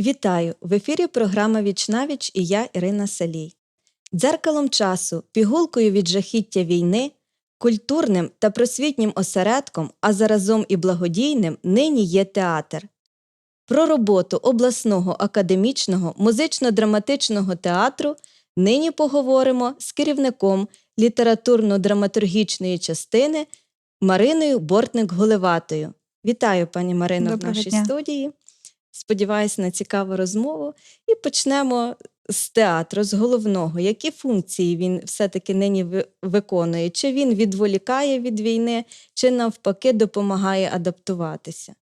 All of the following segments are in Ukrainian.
Вітаю! В ефірі програма Вічнавіч і я Ірина Салій. Дзеркалом часу, пігулкою від жахіття війни, культурним та просвітнім осередком, а заразом і благодійним нині є театр. Про роботу обласного академічного музично-драматичного театру нині поговоримо з керівником літературно-драматургічної частини Мариною Бортник-Голеватою. Вітаю, пані Марино, в нашій дня. студії. Сподіваюся на цікаву розмову. І почнемо з театру, з головного. Які функції він все-таки нині виконує? Чи він відволікає від війни, чи навпаки допомагає адаптуватися?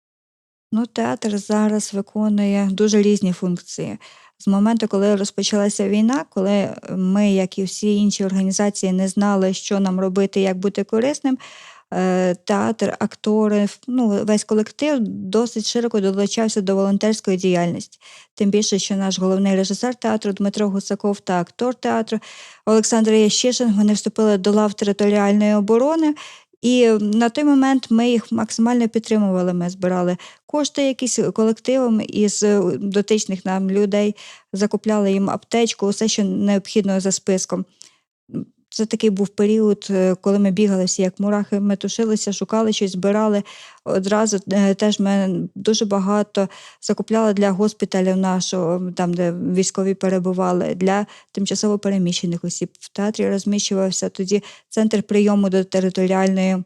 Ну, театр зараз виконує дуже різні функції. З моменту, коли розпочалася війна, коли ми, як і всі інші організації, не знали, що нам робити, як бути корисним. Е, Театр, актори, ну весь колектив досить широко долучався до волонтерської діяльності. Тим більше, що наш головний режисер театру Дмитро Гусаков та актор театру Олександр Ящишин вони вступили до лав територіальної оборони. І на той момент ми їх максимально підтримували. Ми збирали кошти якісь колективом із е, дотичних нам людей, закупляли їм аптечку, все, що необхідно за списком. Це такий був період, е, коли ми бігали всі як мурахи, метушилися, шукали щось, збирали. Одразу е, теж ми дуже багато закупляли для госпіталів нашого, там, де військові перебували, для тимчасово переміщених осіб. В театрі розміщувався тоді центр прийому до територіальної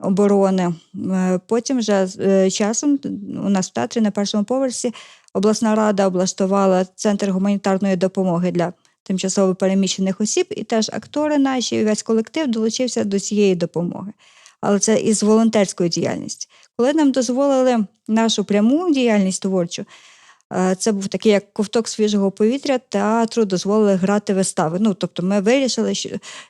оборони. Е, Потім вже часом у нас в театрі на першому поверсі обласна рада облаштувала центр гуманітарної допомоги для тимчасово переміщених осіб, і теж актори наші, весь колектив долучився до цієї допомоги. Але це із волонтерської діяльності. Коли нам дозволили нашу пряму діяльність творчу, е, це був такий як ковток свіжого повітря, театру дозволили грати вистави. Ну, тобто ми вирішили,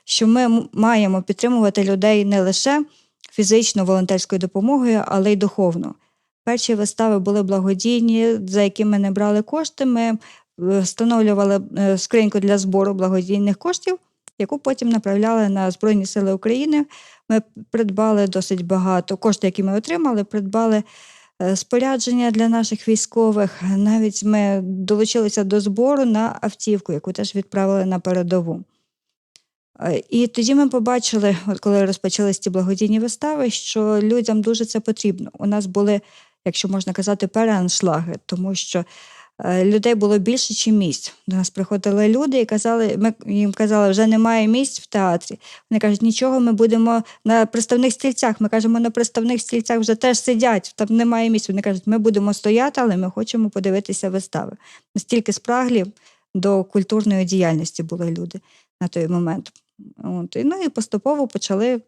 що, ми маємо підтримувати людей не лише фізично волонтерською допомогою, але й духовно. Перші вистави були благодійні, за які ми не брали кошти. Ми встановлювали е, скриньку для збору благодійних коштів, яку потім направляли на Збройні Сили України. Ми придбали досить багато кошти, які ми отримали, придбали е, спорядження для наших військових. Навіть ми долучилися до збору на автівку, яку теж відправили на передову. Е, І тоді ми побачили, от коли розпочались ці благодійні вистави, що людям дуже це потрібно. У нас були, якщо можна казати, переаншлаги, тому що людей було більше, ніж місць. До нас приходили люди і казали, ми їм казали, вже немає місць в театрі. Вони кажуть, нічого, ми будемо на приставних стільцях. Ми кажемо, на приставних стільцях вже теж сидять, там немає місць. Вони кажуть, ми будемо стояти, але ми хочемо подивитися вистави. Настільки спраглі до культурної діяльності були люди на той момент. От. Ну і поступово почали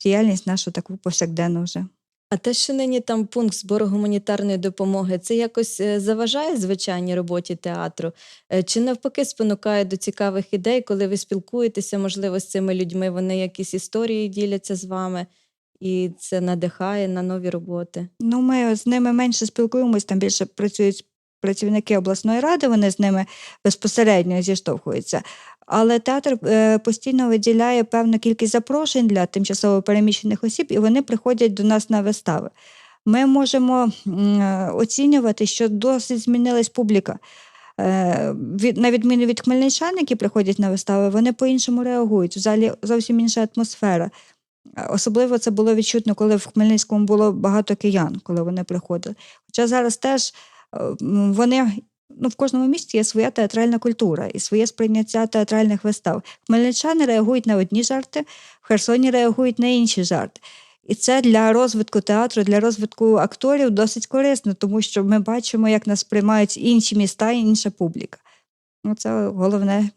діяльність нашу таку повсякденну вже. А те, що нині там пункт збору гуманітарної допомоги, це якось е, заважає звичайній роботі театру? Е, Чи навпаки спонукає до цікавих ідей, коли ви спілкуєтеся, можливо, з цими людьми, вони якісь історії діляться з вами, і це надихає на нові роботи? Ну, ми з ними менше спілкуємось, там більше працюють працівники обласної ради, вони з ними безпосередньо зіштовхуються. Але театр е, постійно виділяє певну кількість запрошень для тимчасово переміщених осіб, і вони приходять до нас на вистави. Ми можемо оцінювати, що досить змінилась публіка. Е, на відміну від хмельничан, які приходять на вистави, вони по-іншому реагують. В залі зовсім інша атмосфера. Особливо це було відчутно, коли в Хмельницькому було багато киян, коли вони приходили. Хоча зараз теж е, вони. Ну, в кожному місті є своя театральна культура і своє сприйняття театральних вистав. Хмельничани реагують на одні жарти, в Херсоні реагують на інші жарти. І це для розвитку театру, для розвитку акторів досить корисно, тому що ми бачимо, як нас приймають інші міста і інша публіка. Ну, це головне.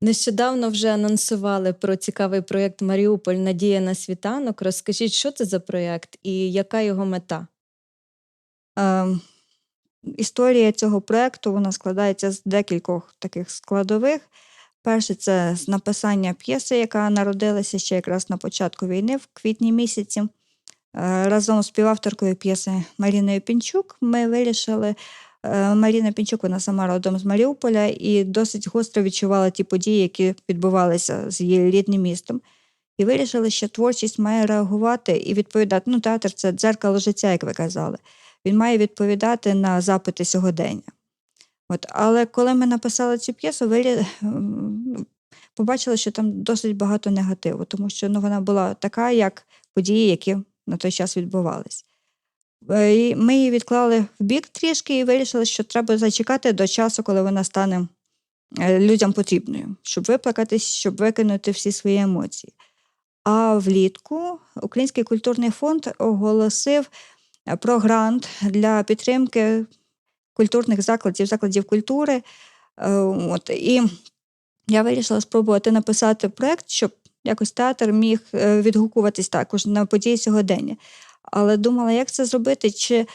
Нещодавно вже анонсували про цікавий проєкт Маріуполь Надія на світанок. Розкажіть, що це за проєкт і яка його мета? Е, історія цього проєкту вона складається з декількох таких складових. Перше, це з написання п'єси, яка народилася ще якраз на початку війни, в квітні місяці. Е, Разом з співавторкою п'єси Маріною Пінчук ми вирішили. е, Маріна Пінчук, вона сама родом з Маріуполя і досить гостро відчувала ті події, які відбувалися з її рідним містом. І вирішили, що творчість має реагувати і відповідати. Ну, театр це дзеркало життя, як ви казали. Він має відповідати на запити сьогодення. От, але коли ми написали цю п'єсу, вирі... побачили, що там досить багато негативу, тому що ну, вона була така, як події, які на той час відбувались. Е, і Ми її відклали в бік трішки і вирішили, що треба зачекати до часу, коли вона стане е, людям потрібною, щоб виплакатись, щоб викинути всі свої емоції. А влітку Український культурний фонд оголосив про грант для підтримки культурних закладів, закладів культури. Е, От, і я вирішила спробувати написати проєкт, щоб якось театр міг е, відгукуватись також на події сьогодення. Але думала, як це зробити, чи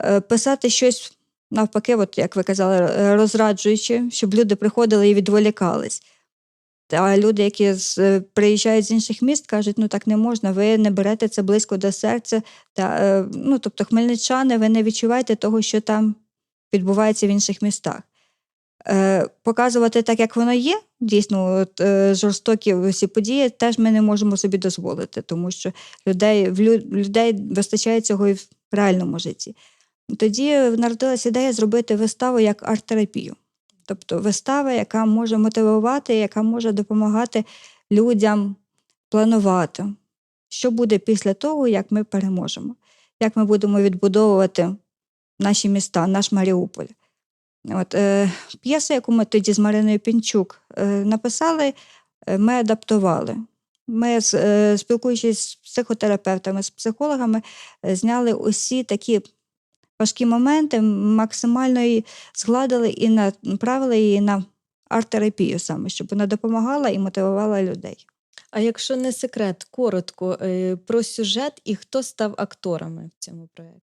е, писати щось навпаки, от як ви казали, розраджуючи, щоб люди приходили і відволікались. А люди, які з, е, приїжджають з інших міст, кажуть, ну так не можна, ви не берете це близько до серця. Та, е, ну, тобто, хмельничани, ви не відчуваєте того, що там відбувається в інших містах. Е, показувати так, як воно є, дійсно, от, е, жорстокі всі події, теж ми не можемо собі дозволити, тому що людей, в лю- людей вистачає цього і в реальному житті. Тоді народилася ідея зробити виставу як арт-терапію. Тобто вистава, яка може мотивувати, яка може допомагати людям планувати, що буде після того, як ми переможемо, як ми будемо відбудовувати наші міста, наш Маріуполь. От, е, п'єсу, яку ми тоді з Мариною Пінчук е, написали, е, ми адаптували. Ми, е, спілкуючись з психотерапевтами, з психологами, е, зняли усі такі важкі моменти, максимально її згладили і направили її на арт-терапію саме, щоб вона допомагала і мотивувала людей. А якщо не секрет, коротко е, про сюжет і хто став акторами в цьому проєкті?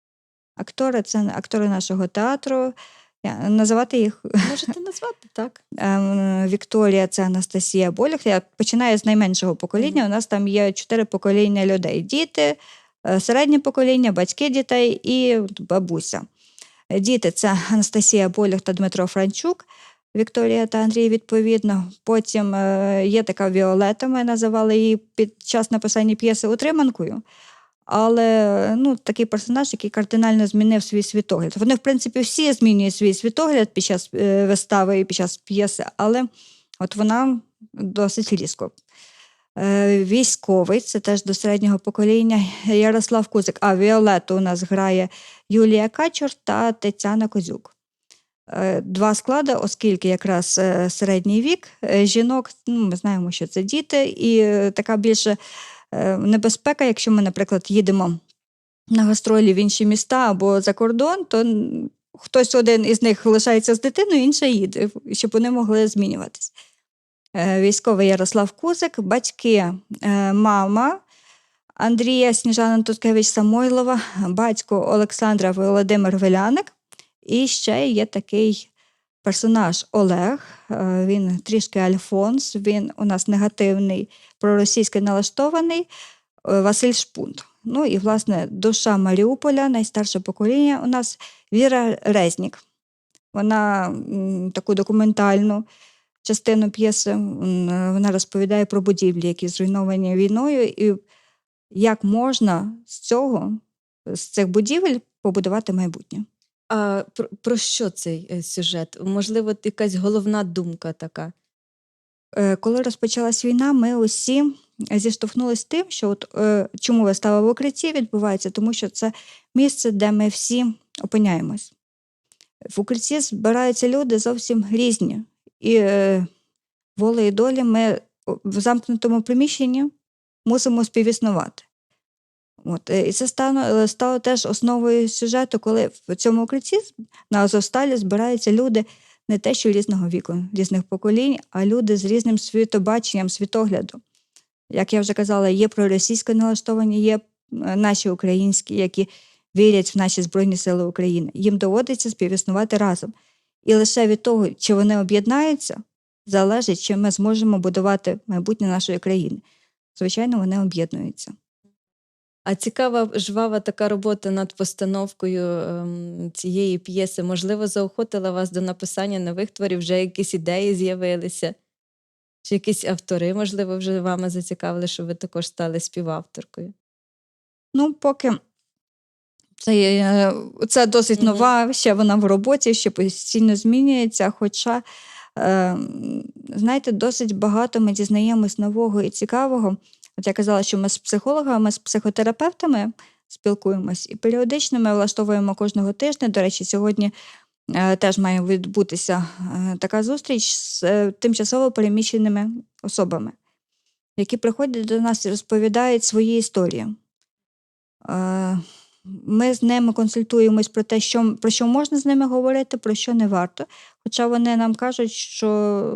Актори це актори нашого театру. Я, називати їх Можете назвати так? Ем, Вікторія це Анастасія Болях. Я починаю з найменшого покоління. Мгм. У нас там є чотири покоління людей: діти, середнє покоління, батьки дітей і бабуся. Е, Діти це Анастасія Болях та Дмитро Франчук. Вікторія та Андрій, відповідно. Потім е, є така Віолета, ми називали її під час написання п'єси утриманкою. Але ну, такий персонаж, який кардинально змінив свій світогляд. Вони, в принципі, всі змінюють свій світогляд під час е, вистави і під час п'єси, але от вона досить різко. Е, військовий, це теж до середнього покоління Ярослав Кузик. А Віолету у нас грає Юлія Качур та Тетяна Козюк. Е, Два склади, оскільки якраз е, середній вік жінок, ну, ми знаємо, що це діти, і така більше небезпека, якщо ми, наприклад, їдемо на гастролі в інші міста або за кордон, то хтось один із них лишається з дитиною, інший їде, щоб вони могли змінюватись. Е, Військовий Ярослав Кузик, батьки е, мама Андрія Сніжана Туткевич Самойлова, батько Олександра Володимир Веляник. І ще є такий персонаж Олег. е, Він трішки Альфонс, він у нас негативний, проросійський налаштований Василь Шпунт. Ну і, власне, душа Маріуполя, найстарше покоління у нас Віра Резнік. Вона таку документальну частину п'єси вона розповідає про будівлі, які зруйновані війною, і як можна з цього, з цих будівель побудувати майбутнє. А про, про що цей е, сюжет? Можливо, якась головна думка така. Е, Коли розпочалась війна, ми усі зіштовхнулися з тим, що от, е, чому вистава в укритті відбувається, тому що це місце, де ми всі опиняємось. В укритті збираються люди зовсім різні. І е, волею долі ми в замкнутому приміщенні мусимо співіснувати. От, е, і це стало, е, стало теж основою сюжету, коли в цьому укритті на Азовсталі збираються люди не те, що різного віку, різних поколінь, а люди з різним світобаченням, світоглядом. Як я вже казала, є проросійсько налаштовані, є е, наші українські, які вірять в наші Збройні Сили України. Їм доводиться співіснувати разом. І лише від того, чи вони об'єднаються, залежить, чи ми зможемо будувати майбутнє нашої країни. Звичайно, вони об'єднуються. А цікава жвава така робота над постановкою ем, цієї п'єси, можливо, заохотила вас до написання нових творів, вже якісь ідеї з'явилися? Чи якісь автори, можливо, вже вами зацікавили, що ви також стали співавторкою? Ну, поки Це, це досить нова, ще вона в роботі, ще постійно змінюється. Хоча, е, знаєте, досить багато ми дізнаємось нового і цікавого. От я казала, що ми з психологами, з психотерапевтами спілкуємось і періодично ми влаштовуємо кожного тижня. До речі, сьогодні е, теж має відбутися е, така зустріч з е, тимчасово переміщеними особами, які приходять до нас і розповідають свої історії. Е, Ми з ними консультуємось про те, що, про що можна з ними говорити, про що не варто. Хоча вони нам кажуть, що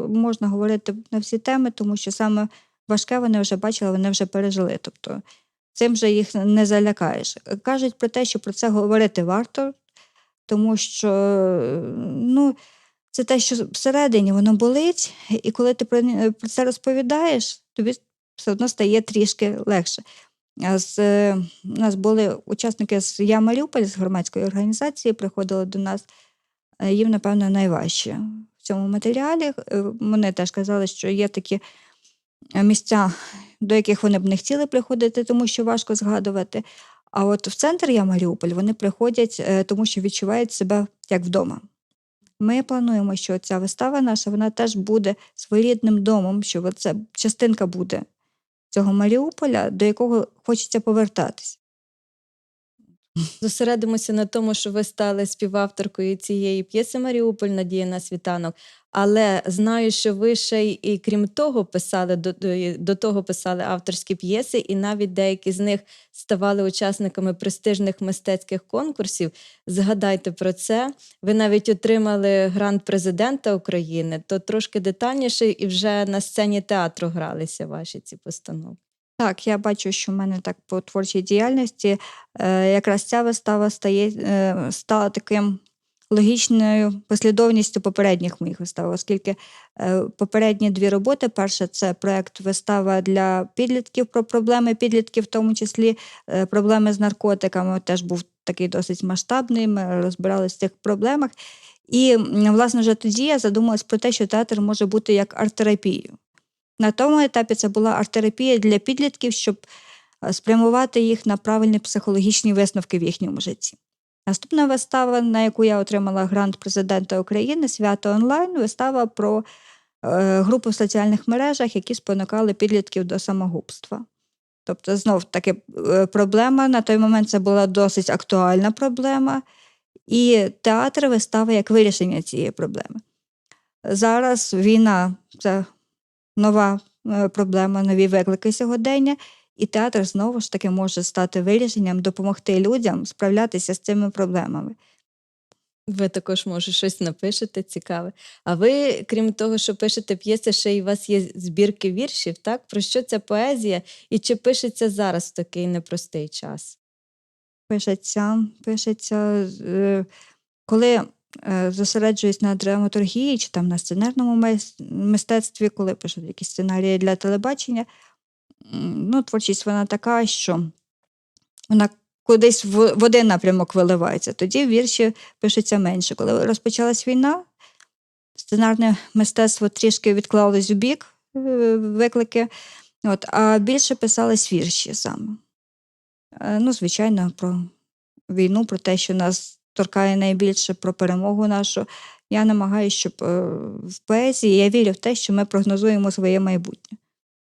можна говорити на всі теми, тому що саме важке вони вже бачили, вони вже пережили. Тобто цим же їх не залякаєш. Кажуть про те, що про це говорити варто, тому що ну, це те, що всередині воно болить, і коли ти про, це розповідаєш, тобі все одно стає трішки легше. З, е, у нас були учасники з Я Маріуполь, з громадської організації, приходили до нас. Е, Їм, напевно, найважче в цьому матеріалі. Е, Вони теж казали, що є такі місця, до яких вони б не хотіли приходити, тому що важко згадувати. А от в центр Я Маріуполь вони приходять, тому що відчувають себе як вдома. Ми плануємо, що ця вистава наша вона теж буде своєрідним домом, що це частинка буде цього Маріуполя, до якого хочеться повертатись. Зосередимося на тому, що ви стали співавторкою цієї п'єси Маріуполь Надія на світанок. Але знаю, що ви ще й і крім того писали до, до, того писали авторські п'єси, і навіть деякі з них ставали учасниками престижних мистецьких конкурсів. Згадайте про це. Ви навіть отримали грант президента України. То трошки детальніше, і вже на сцені театру гралися ваші ці постанови. Так, я бачу, що в мене так по творчій діяльності е, якраз ця вистава стає, е, стала таким логічною послідовністю попередніх моїх вистав, оскільки е, попередні дві роботи: перша це проект вистава для підлітків про проблеми підлітків, в тому числі е, проблеми з наркотиками. Теж був такий досить масштабний. Ми розбиралися в цих проблемах. І, власне, вже тоді я задумалась про те, що театр може бути як арт-терапією. На тому етапі це була арт-терапія для підлітків, щоб е, спрямувати їх на правильні психологічні висновки в їхньому житті. Наступна вистава, на яку я отримала грант президента України Свято онлайн, вистава про е, групу в соціальних мережах, які спонукали підлітків до самогубства. Тобто, знов таки е, проблема на той момент це була досить актуальна проблема, і театр вистава як вирішення цієї проблеми. Зараз війна це нова е, проблема, нові виклики сьогодення, і театр знову ж таки може стати вирішенням, допомогти людям справлятися з цими проблемами. Ви також, може, щось напишете цікаве. А ви, крім того, що пишете п'єси, ще й у вас є збірки віршів, так? Про що ця поезія і чи пишеться зараз в такий непростий час? Пишеться, пишеться, е, коли зосереджуюсь на драматургії чи там на сценарному мистецтві, коли пишу якісь сценарії для телебачення, ну, творчість вона така, що вона кудись в, в один напрямок виливається. Тоді вірші пишуться менше. Коли розпочалась війна, сценарне мистецтво трішки відклалось у бік е, виклики, от, а більше писались вірші саме. Е, Ну, звичайно, про війну, про те, що нас торкає найбільше, про перемогу нашу. Я намагаюся, щоб е, в поезії я вірю в те, що ми прогнозуємо своє майбутнє.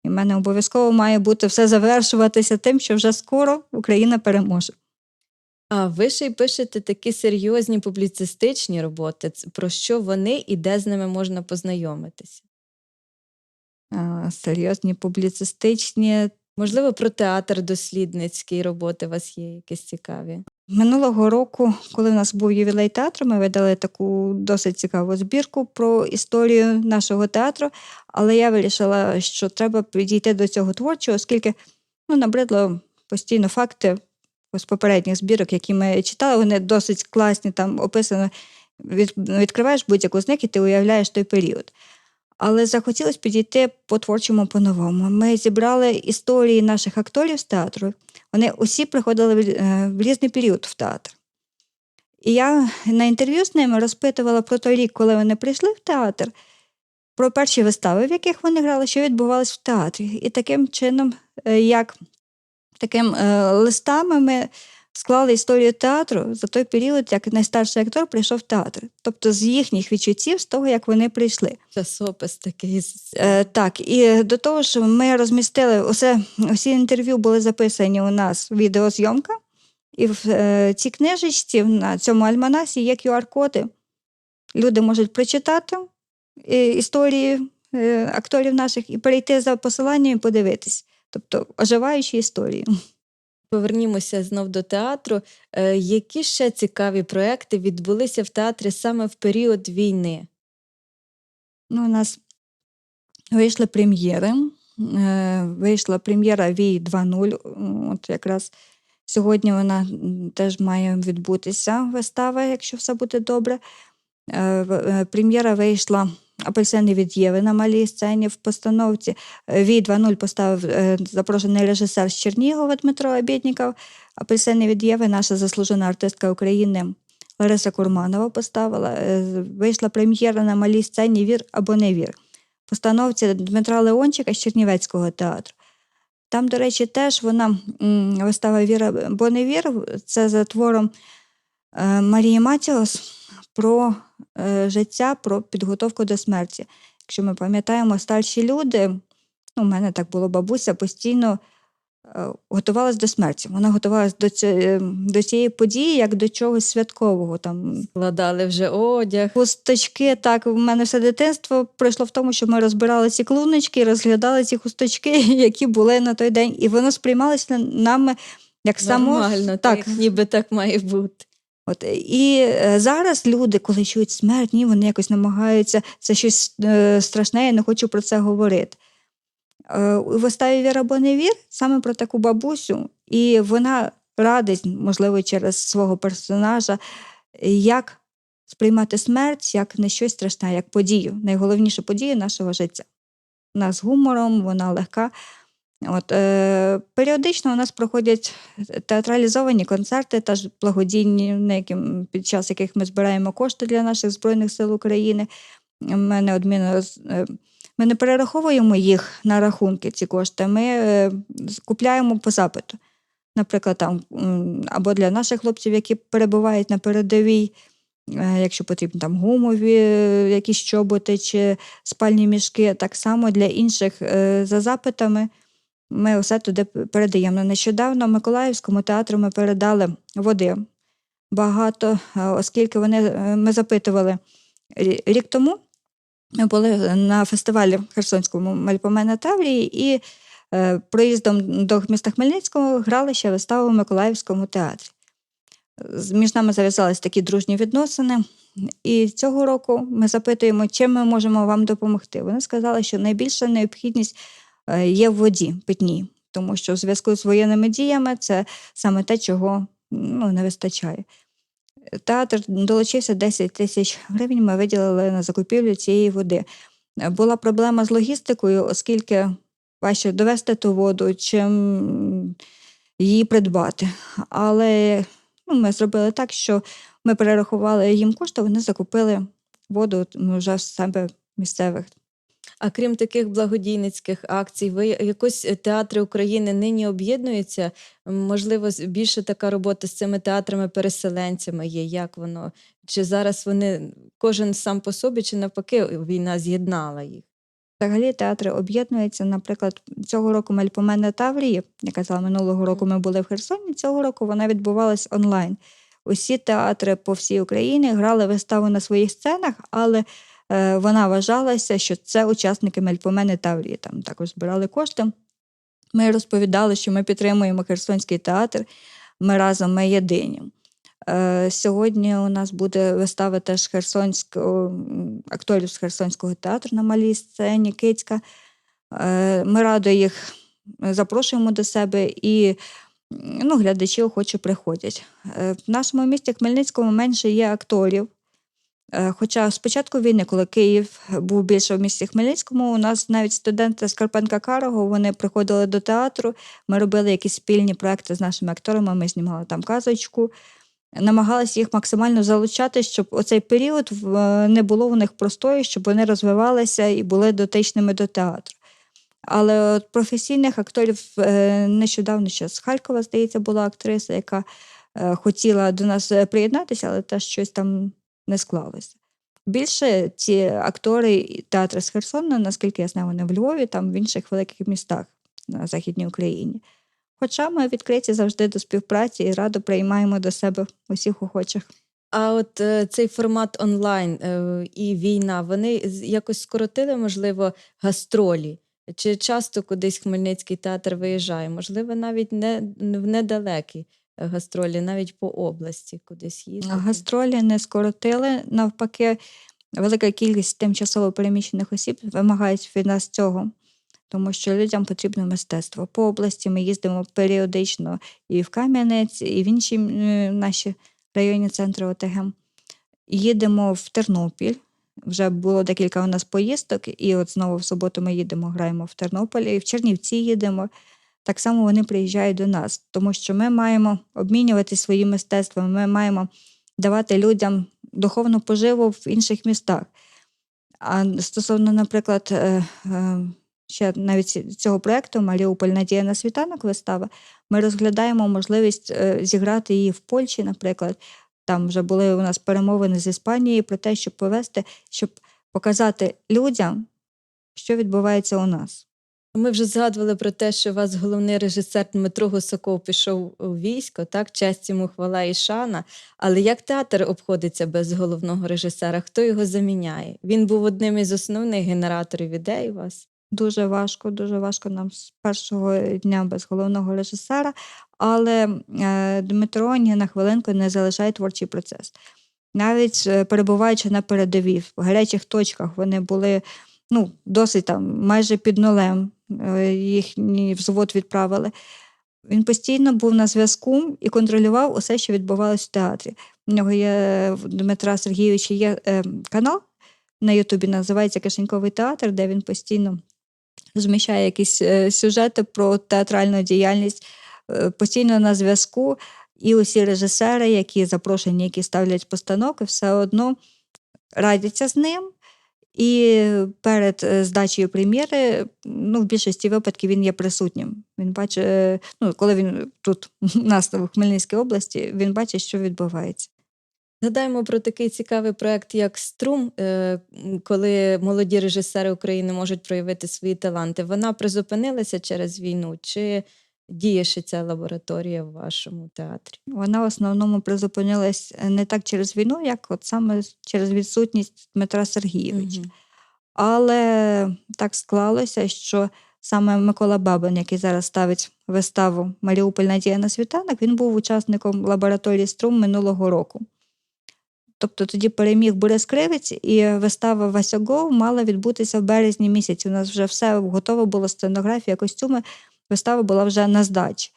І в мене обов'язково має бути все завершуватися тим, що вже скоро Україна переможе. А ви ще й пишете такі серйозні публіцистичні роботи. Про що вони і де з ними можна познайомитися? Е, Серйозні публіцистичні. Можливо, про театр дослідницький роботи у вас є якісь цікаві? Минулого року, коли в нас був ювілей театру, ми видали таку досить цікаву збірку про історію нашого театру. Але я вирішила, що треба підійти до цього творчо, оскільки ну, набридло постійно факти з попередніх збірок, які ми читали, вони досить класні, там описано. Відкриваєш будь-яку з них і ти уявляєш той період. Але захотілося підійти по-творчому по-новому. Ми зібрали історії наших акторів з театру. Вони усі приходили в, е, в різний період в театр. І я на інтерв'ю з ними розпитувала про той рік, коли вони прийшли в театр, про перші вистави, в яких вони грали, що відбувалось в театрі. І таким чином, е, як таким е, листами ми склали історію театру за той період, як найстарший актор прийшов в театр. Тобто з їхніх відчуттів, з того, як вони прийшли. Часопис такий. Е, так, і до того, що ми розмістили усе, усі інтерв'ю були записані у нас відеозйомка, і в е, цій книжечці на цьому альманасі є QR-коди. Люди можуть прочитати е, історії е, акторів наших і перейти за посиланням і подивитись. Тобто оживаючі історії. Повернімося знов до театру. Е, Які ще цікаві проекти відбулися в театрі саме в період війни? Ну, у нас вийшли прем'єри. Е, Вийшла прем'єра Вій 2.0. От якраз сьогодні вона теж має відбутися вистава, якщо все буде добре. Е, е, Прем'єра вийшла Апельсини від Єви на малій сцені в постановці. Е, Вій 2.0 поставив е, запрошений режисер з Чернігова Дмитро Обєдніков. Апельсини від Єви, наша заслужена артистка України Лариса Курманова поставила. Е, Вийшла прем'єра на малій сцені Вір або не вір. Постановці Дмитра Леончика з Чернівецького театру. Там, до речі, теж вона вистава Віра або не вір. Це за твором Марії Матіос про життя, про підготовку до смерті. Якщо ми пам'ятаємо, старші люди, ну, у мене так було бабуся, постійно е, готувалась до смерті. Вона готувалась до, ці- до цієї події як до чогось святкового. Там, Складали вже одяг. Хусточки, так, у мене все дитинство пройшло в тому, що ми розбирали ці клуночки розглядали ці хусточки, які були на той день, і воно сприймалося нами як само. Нормально, так, ніби так має бути. От, і е, зараз люди, коли чують смерть, ні, вони якось намагаються, це щось е, страшне, я не хочу про це говорити. Е, у виставі Віра або не саме про таку бабусю, і вона радить, можливо, через свого персонажа, як сприймати смерть як не щось страшне, як подію, найголовнішу подію нашого життя. Вона з гумором, вона легка. От, е, періодично у нас проходять театралізовані концерти, теж благодійні, на яким, під час яких ми збираємо кошти для наших Збройних сил України. Ми неодмінно з- е, ми не перераховуємо їх на рахунки, ці кошти. Ми е, купляємо по запиту. Наприклад, там або для наших хлопців, які перебувають на передовій, е, якщо потрібно там гумові, е, якісь чоботи чи спальні мішки, так само для інших за запитами. Ми все туди передаємо. Нещодавно Миколаївському театру ми передали води багато, е, оскільки вони, е, ми запитували рік тому. Ми були на фестивалі в Херсонському Мальпомене Таврії і е, проїздом до міста Хмельницького грали ще виставу в Миколаївському театрі. Між нами зав'язались такі дружні відносини. І цього року ми запитуємо, чим ми можемо вам допомогти. Вони сказали, що найбільша необхідність є в воді питній, тому що в зв'язку з воєнними діями це саме те, чого ну, не вистачає. Театр долучився 10 тисяч гривень. Ми виділили на закупівлю цієї води. Е, Була проблема з логістикою, оскільки важче довести ту воду, чим її придбати. Але ну, ми зробили так, що ми перерахували їм кошти, вони закупили воду ну, вже з себе місцевих. А крім таких благодійницьких акцій, ви якось е, театри України нині об'єднуються? Можливо, більше така робота з цими театрами-переселенцями є. Як воно? Чи зараз вони кожен сам по собі, чи навпаки війна з'єднала їх? Взагалі театри об'єднуються. Наприклад, цього року Мельпомена Таврії, я казала, минулого року ми були в Херсоні. Цього року вона відбувалась онлайн. Усі театри по всій Україні грали виставу на своїх сценах, але е, вона вважалася, що це учасники Мельпомени Таврії. Там також збирали кошти. Ми розповідали, що ми підтримуємо Херсонський театр. Ми разом ми єдині. Е, Сьогодні у нас буде вистава теж херсонського акторів з Херсонського театру на малій сцені Кицька. Е, Ми радо їх запрошуємо до себе і ну, глядачі охоче приходять. Е, В нашому місті Хмельницькому менше є акторів. Е, Хоча з початку війни, коли Київ був більше в місті Хмельницькому, у нас навіть студенти з Карпенка Карого вони приходили до театру. Ми робили якісь спільні проекти з нашими акторами. Ми знімали там казочку, намагалися їх максимально залучати, щоб оцей період е, не було у них простою, щоб вони розвивалися і були дотичними до театру. Але от професійних акторів е, нещодавно ще з Харкова, здається, була актриса, яка хотіла до нас приєднатися, але теж щось там не склалося. Більше ці актори і театри з Херсона, наскільки я знаю, вони в Львові, там в інших великих містах на Західній Україні. Хоча ми відкриті завжди до співпраці і радо приймаємо до себе усіх охочих. А от е, цей формат онлайн е, і війна, вони якось скоротили, можливо, гастролі? Чи часто кудись Хмельницький театр виїжджає? Можливо, навіть не в недалекі гастролі, навіть по області кудись їздити? Гастролі не скоротили. Навпаки, велика кількість тимчасово переміщених осіб вимагають від нас цього, тому що людям потрібно мистецтво. По області ми їздимо періодично і в Кам'янець, і в інші наші районні центри ОТГ. Їдемо в Тернопіль. Вже було декілька у нас поїздок, і от знову в суботу ми їдемо, граємо в Тернополі, і в Чернівці їдемо. Так само вони приїжджають до нас, тому що ми маємо обмінювати свої мистецтва, ми маємо давати людям духовну поживу в інших містах. А стосовно, наприклад, е, е, ще навіть цього проєкту Маріуполь Надія на світанок вистава, ми розглядаємо можливість е, зіграти її в Польщі, наприклад. Там вже були у нас перемовини з Іспанією про те, щоб повести, щоб показати людям, що відбувається у нас. Ми вже згадували про те, що у вас головний режисер Дмитро Гусаков пішов у військо, так, честь йому хвала і шана. Але як театр обходиться без головного режисера? Хто його заміняє? Він був одним із основних генераторів ідей у вас. Дуже важко, дуже важко нам з першого дня без головного режисера. Але е, Дмитро ні на хвилинку не залишає творчий процес. Навіть е, перебуваючи на передовій, в гарячих точках, вони були ну, досить там, майже під нулем. е, Їхній взвод відправили. Він постійно був на зв'язку і контролював усе, що відбувалося в театрі. У нього є Дмитра Сергійовича є е, канал на Ютубі, називається Кишеньковий театр, де він постійно зміщає якісь е, сюжети про театральну діяльність, е, постійно на зв'язку. І усі режисери, які запрошені, які ставлять постановки, все одно радяться з ним. І перед е, здачею прем'єри, ну, в більшості випадків він є присутнім. Він бачить, е, ну, коли він тут у нас в Хмельницькій області, він бачить, що відбувається. Згадаємо про такий цікавий проект, як Струм, е, коли молоді режисери України можуть проявити свої таланти. Вона призупинилася через війну, чи діє ще ця лабораторія в вашому театрі? Вона в основному призупинилась е, не так через війну, як от саме через відсутність Дмитра Сергійовича. Мгм. Але так склалося, що саме Микола Бабин, який зараз ставить виставу Маріуполь Надія на світанок, він був учасником лабораторії Струм минулого року. Тобто тоді переміг Борис Кривець, і вистава Васягов мала відбутися в березні місяці. У нас вже все готово було, сценографія, костюми. Вистава була вже на здачі.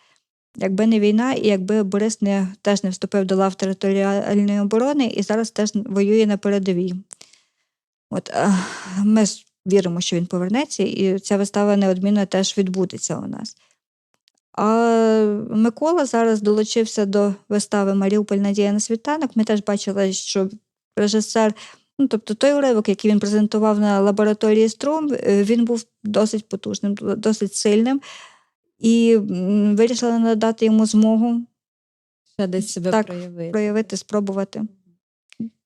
Якби не війна, і якби Борис не, теж не вступив до лав територіальної оборони і зараз теж воює на передовій. От, е, ми віримо, що він повернеться, і ця вистава неодмінно теж відбудеться у нас. А Микола зараз долучився до вистави Маріуполь Надія на світанок. Ми теж бачили, що режисер, ну тобто той уривок, який він презентував на лабораторії Струм, е, він був досить потужним, досить сильним. І м, вирішили надати йому змогу Ще десь себе Так, проявити. проявити, спробувати.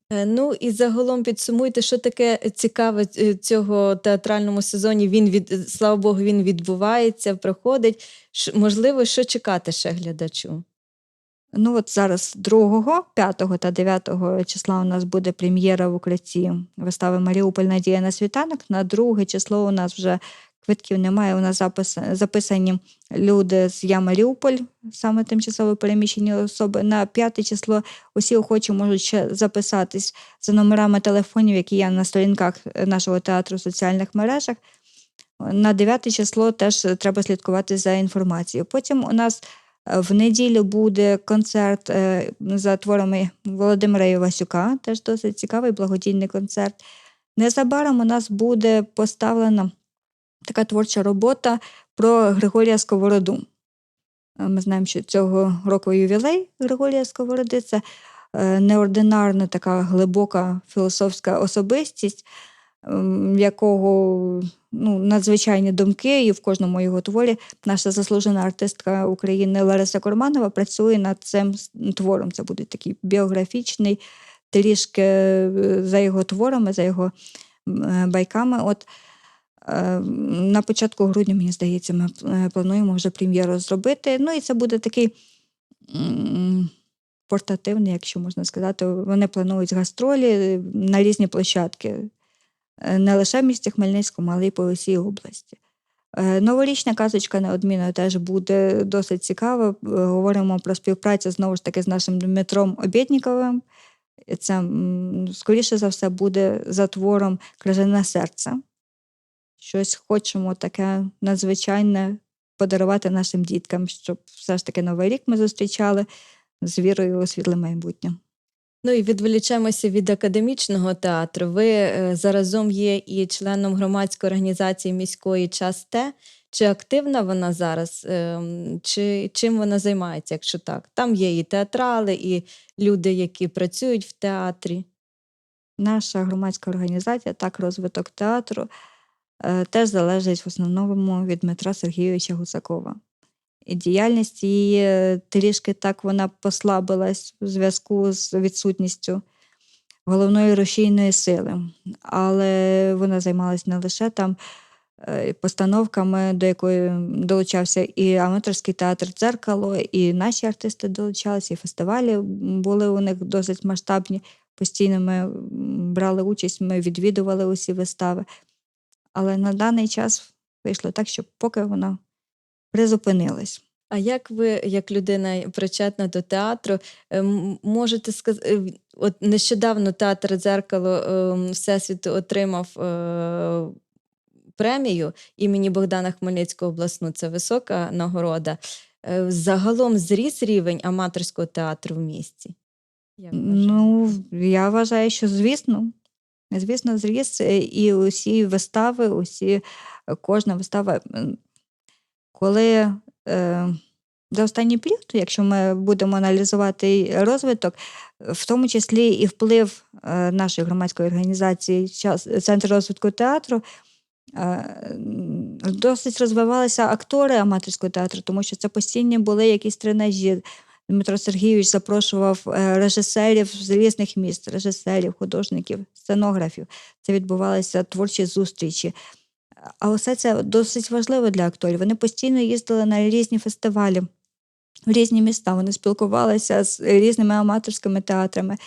Е, Ну і загалом підсумуйте, що таке цікаве е, цього театральному сезоні. Він від е, слава Богу, він відбувається, проходить. Ш- Можливо, що чекати ще глядачу? Ну от зараз 2, 5 та 9 числа у нас буде прем'єра в укритті вистави Маріуполь Надія на світанок. На друге число у нас вже квитків немає. У нас запис, записані люди з Я Маріуполь, саме тимчасово переміщені особи. На п'яте число усі охочі можуть ще записатись за номерами телефонів, які є на сторінках нашого театру в соціальних мережах. На 9 число теж треба слідкувати за інформацією. Потім у нас е, в неділю буде концерт е, за творами Володимира Івасюка, теж досить цікавий благодійний концерт. Незабаром у нас буде поставлена така творча робота про Григорія Сковороду. Е, Ми знаємо, що цього року ювілей Григорія Сковороди це е, неординарна така глибока філософська особистість. якого ну, надзвичайні думки, і в кожному його творі наша заслужена артистка України Лариса Корманова працює над цим твором. Це буде такий біографічний, трішки е, за його творами, за його байками. От на початку грудня, мені здається, ми е, плануємо вже прем'єру зробити. Ну і це буде такий портативний, якщо можна сказати. Вони планують гастролі на різні площадки. Е, Не лише в місті Хмельницькому, але й по усій області. Е, Новорічна казочка неодмінно теж буде досить цікава. Е, Говоримо про співпрацю знову ж таки з нашим Дмитром Обєдніковим. Це, скоріше за все, буде за твором Крижане серце. Щось хочемо таке надзвичайне подарувати нашим діткам, щоб все ж таки Новий рік ми зустрічали з вірою у світле майбутнє. Ну і відволічемося від академічного театру. Ви е, заразом є і членом громадської організації міської час Т. Чи активна вона зараз? Ем, Чи чим вона займається, якщо так? Там є і театрали, і люди, які працюють в театрі. Наша громадська організація, так розвиток театру, теж залежить в основному від Дмитра Сергійовича Гусакова. І діяльність її е, трішки так вона послабилась у зв'язку з відсутністю головної рушійної сили. Але вона займалась не лише там е, постановками, до якої долучався і аматорський театр дзеркало, і наші артисти долучалися, і фестивалі були у них досить масштабні. Постійно ми брали участь, ми відвідували усі вистави. Але на даний час вийшло так, що поки вона призупинилась. А як ви, як людина причетна до театру, ем, можете сказати, от нещодавно театр дзеркало ем, Всесвіту отримав е, премію імені Богдана Хмельницького обласну, це висока нагорода. Е, Загалом зріс рівень аматорського театру в місті. Як? Ну, я вважаю, що звісно, звісно, зріс е, і усі вистави, усі, е, кожна вистава, коли е, за останній період, якщо ми будемо аналізувати розвиток, в тому числі і вплив е, нашої громадської організації «Час- Центр розвитку театру. Досить розвивалися актори аматорського театру, тому що це постійні були якісь тренажі. Дмитро Сергійович запрошував е, режисерів з різних міст, режисерів, художників, сценографів. Це відбувалися творчі зустрічі. А усе це досить важливо для акторів. Вони постійно їздили на різні фестивалі, в різні міста. Вони спілкувалися з різними аматорськими театрами.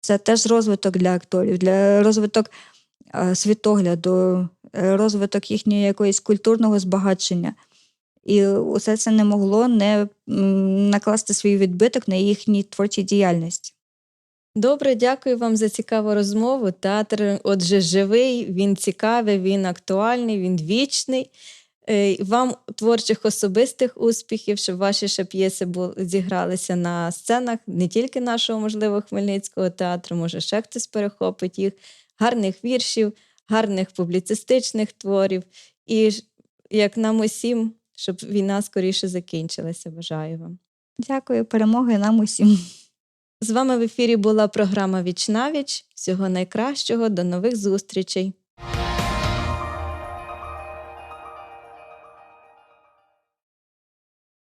Це теж розвиток для акторів, для розвиток е, світогляду, е, розвиток їхнього якоїсь культурного збагачення. І усе це не могло не накласти свій відбиток на їхній творчій діяльності. Добре, дякую вам за цікаву розмову. Театр, отже, живий, він цікавий, він актуальний, він вічний. Е, Вам творчих особистих успіхів, щоб ваші ще п'єси зігралися на сценах не тільки нашого, можливо, Хмельницького театру, може, ще хтось перехопить їх, гарних віршів, гарних публіцистичних творів. І як нам усім, щоб війна скоріше закінчилася. Бажаю вам. Дякую, перемоги нам усім. З вами в ефірі була програма Віч навіч. Всього найкращого, до нових зустрічей.